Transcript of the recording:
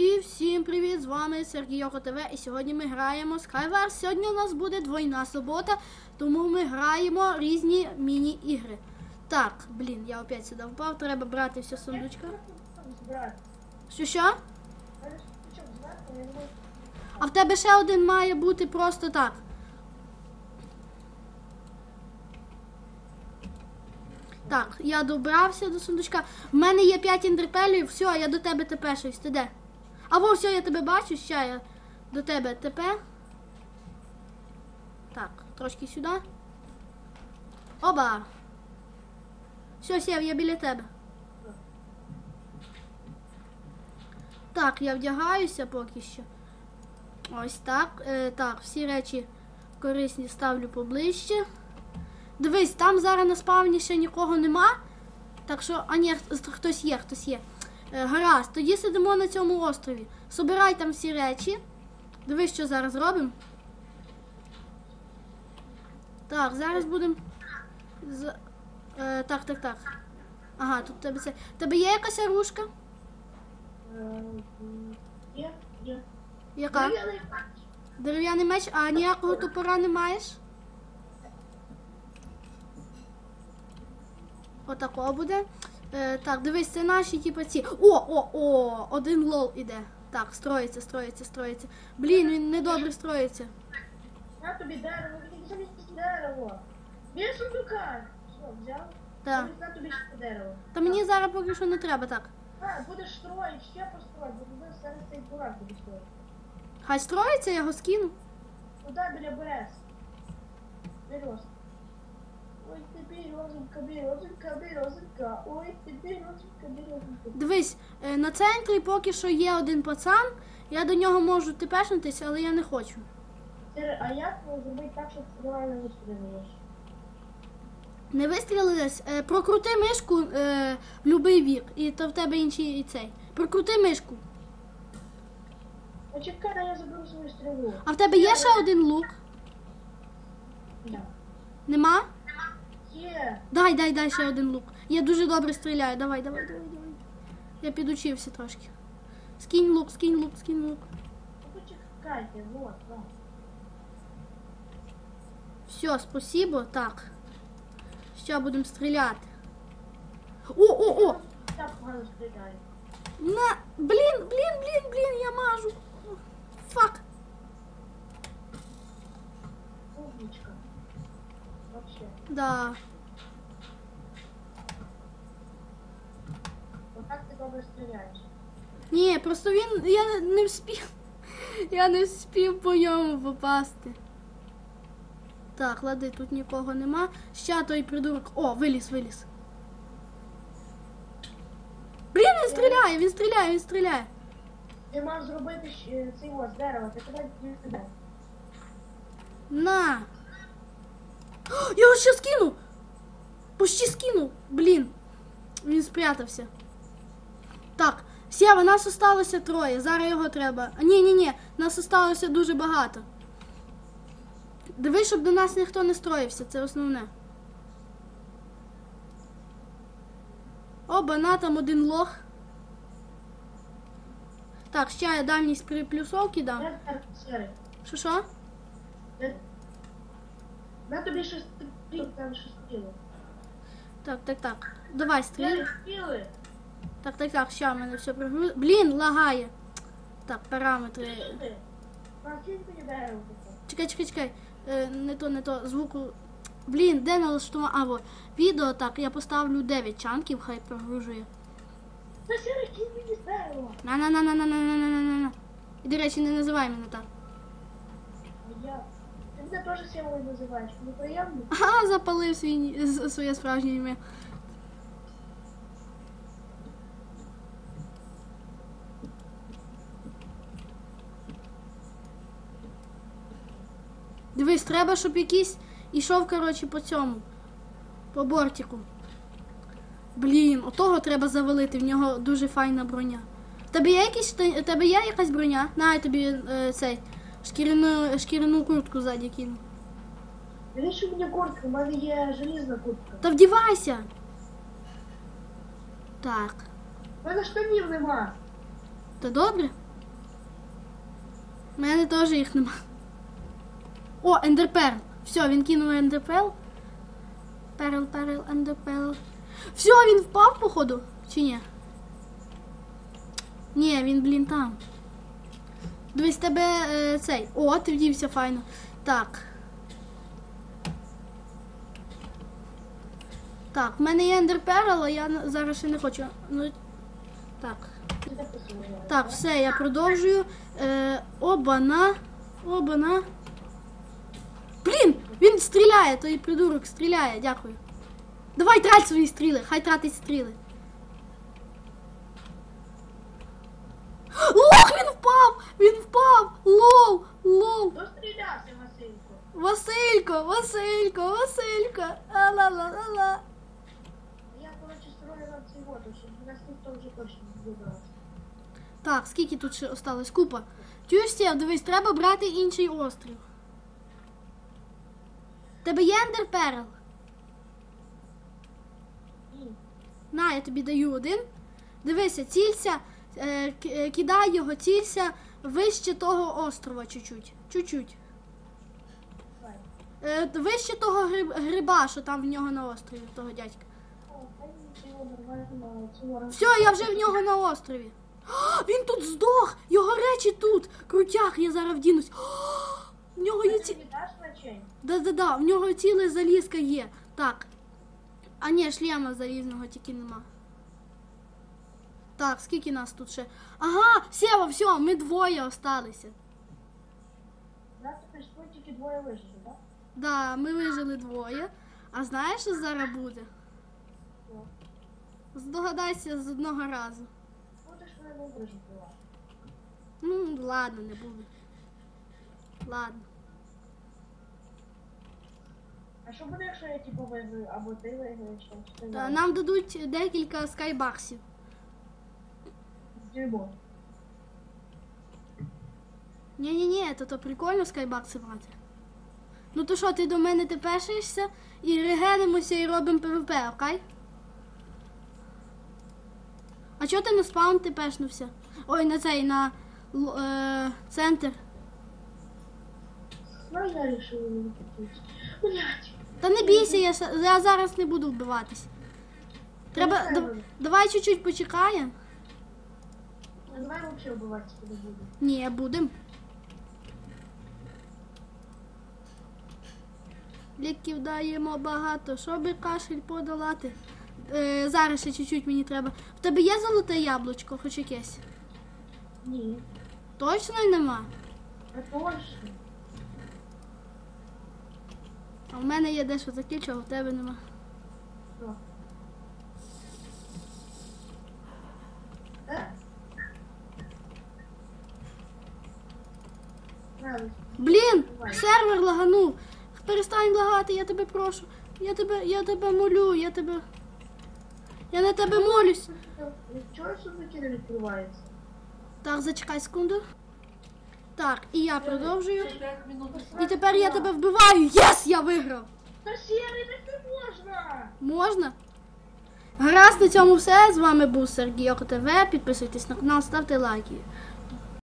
І всім привіт! З вами Сергій Його ТВ. І сьогодні ми граємо Skywars. Сьогодні у нас буде двойна субота, тому ми граємо різні міні-ігри. Так, блін, я опять сюди впав, треба брати все сундучка. Що що? А в тебе ще один має бути просто так. Так, я добрався до сундучка. В мене є 5 індерпелів, все, я до тебе тепешусь. Ти де? А во, все, я тебе бачу, ще я до тебе тепе. Так, трошки сюди. Оба. Все, сів, я біля тебе. Так, я вдягаюся поки що. Ось так. Е, так, всі речі корисні ставлю поближче. Дивись, там зараз на спавні ще нікого нема. Так що, а ні, хтось є, хтось є. Е, гаразд, тоді сидимо на цьому острові. Собирай там всі речі. Дивись, що зараз робимо. Так, зараз будемо. З... Е, так, так, так. Ага, тут тебе це. Тебе є якась оружка? Е, Є, є. Яка? Дерев'яний. Меч, а ніякого топора не маєш? Отако буде. Е, так, дивись, це наші типу ці. О, о, о! Один лол іде. Так, строїться, строїться, строїться. Блін, він недобре строїться. На тобі дерево, він дерево. Він сундука. Що, взяв? Так. На тобі ще дерево. Та мені зараз поки що не треба так. А, будеш строїть, ще построїть, бо туди зараз цей бурак буде строїти. Хай строїться, я його скину. Туди біля берез. Берез. Дивись, е, на центрі поки що є один пацан. Я до нього можу тепешнутися, але я не хочу. А як зробити так, щоб вистрілилось? Не вистрілились, е, прокрути мишку е, в будь-який вік, і то в тебе інший і цей. Прокрути мишку. Почекай, я заберу свою стрілу. А в тебе є ще один лук? Да. Нема? Є. Дай, дай, дай ще один лук. Я дуже добре стріляю. Давай, давай, давай, давай. Я підучився трошки. Скинь лук, скинь лук, скинь лук. Ну почекайте, вот, вот. Все, спасибо. Так. Ще будемо стріляти. О, о, о! Так погано стріляю. На! Блін, блін, блін, блін, я мажу. Да. Вот так ти добре стріляєш. Ні, просто він. Я не вспів. Я не вспів по ньому попасти. Так, лади, тут нікого нема. Ще той придурок. О, виліз, виліз. Блін, він стріляє, він стріляє, він стріляє. Ти маєш зробити цей ось дерево, ти куди сюди. На. Я його ще скину. Почти скинув. Блін. Він спрятався. Так, Сєва, нас осталося троє. Зараз його треба. Ні, ні, ні, нас осталося дуже багато. Диви, щоб до нас ніхто не строївся, це основне. Оба, на там один лох. Так, ще я дальність при плюсовки дам. Що що? На тобі щось стріл, там щось стріло. Так, так, так. Давай. Стріли. Так, так, так, ща в мене все прогрузило. Блін, лагає. Так, параметри. Чекай, чекай, чекай. Е, не то, не то. Звуку. Блін, де налаштування? А, вот. Відео, так, я поставлю 9 чанків, хай прогружує. Та на на на на на на на на на на І, до речі, не називай мене так. Мене теж силою називаєш, неприємно? Ага, запалив свій, своє справжнє ім'я. Дивись, треба, щоб якийсь ішов, коротше, по цьому. По бортику. Блін, отого треба завалити, в нього дуже файна броня. Тебе є якісь тебе є якась броня? На, я тобі е, цей шкіряну, шкіряну куртку ззаді кину. Навіщо мені куртка? У мене є желізна куртка. Та вдівайся. Так. У мене штанів нема. Та добре? У мене теж їх нема. О, ендерперл. Все, він кинув ендерперл. Перл, перл, ендерперл. Все, він впав, походу? Чи ні? Ні, він, блін, там. Дивись, тебе е, цей. О, ти вдівся файно. Так. Так, в мене є ендерперл, але я зараз ще не хочу. Ну, так. Так, все, я продовжую. Е, обана. Обана. Блін! Він стріляє, той придурок стріляє, дякую. Давай трать свої стріли, хай тратить стріли. Лох, він впав! Він впав! Лол! Лол! Хто Василько? Василько, Василько, Василько! Ала-ла-ла-ла. Я, коротше, строю на цей воду, щоб нас ніхто вже точно не вибрався. Так, скільки тут ще осталось? Купа. Чуєш, Сєв, дивись, треба брати інший острів. Тебе є? Ні. На, я тобі даю один. Дивися, цілься, е, к- е, кидай його, цілься вище того острова чуть-чуть. Чуть-чуть. Е, вище того гриб, гриба, що там в нього на острові, того дядька. Все, я вже в нього на острові. О, він тут здох! Його речі тут! Крутяк, я зараз вдінусь. О, в нього є ці. Да-да-да, в нього ціле залізка є. Так. А ні, шлема залізного тільки нема. Так, скільки нас тут ще? Ага, Сєва, все, ми двоє осталися. Нас тепер тільки двоє вижили, так? Да, ми вижили двоє. А знаєш, що зараз буде? Здогадайся з одного разу. Будеш мене не вижити. Ну, ладно, не буду. Ладно. А що буде, якщо я типу виграю, або ти виграєш, нам дадуть декілька скайбаксів. Дюймо. Ні-ні-ні, то то прикольно скайбакси брати. Ну то що, ти до мене тепешишся і регенимося і робимо ПВП, окей? А чого ти на спаун тепешнувся? Ой, на цей, на е, центр. Ну, я рішила не відпустити. Блять. Та не бійся, я, я зараз не буду вбиватись. Треба. Ну, дав- давай чуть-чуть почекаємо. Давай взагалі вбиватися не буду. Ні, будем. Ліків даємо багато, щоб кашель подолати. Е, зараз ще чуть-чуть мені треба. В тебе є золоте яблучко, хоч якесь? Ні. Точно нема? А точно. А в мене є дещо таке, чого в тебе нема. Що? Е? Правильно. Блін, сервер лаганув. Перестань лагати, я тебе прошу. Я тебе, я тебе молю, я тебе. Я на тебе молюсь. Чого сундуки не відкриваються? Так, зачекай секунду. Так, і я продовжую. І тепер я тебе вбиваю. Єс, я виграв! Та сірий не можна! Можна? Гаразд, на цьому все. З вами був Сергій ОКТВ. Підписуйтесь на канал, ставте лайки.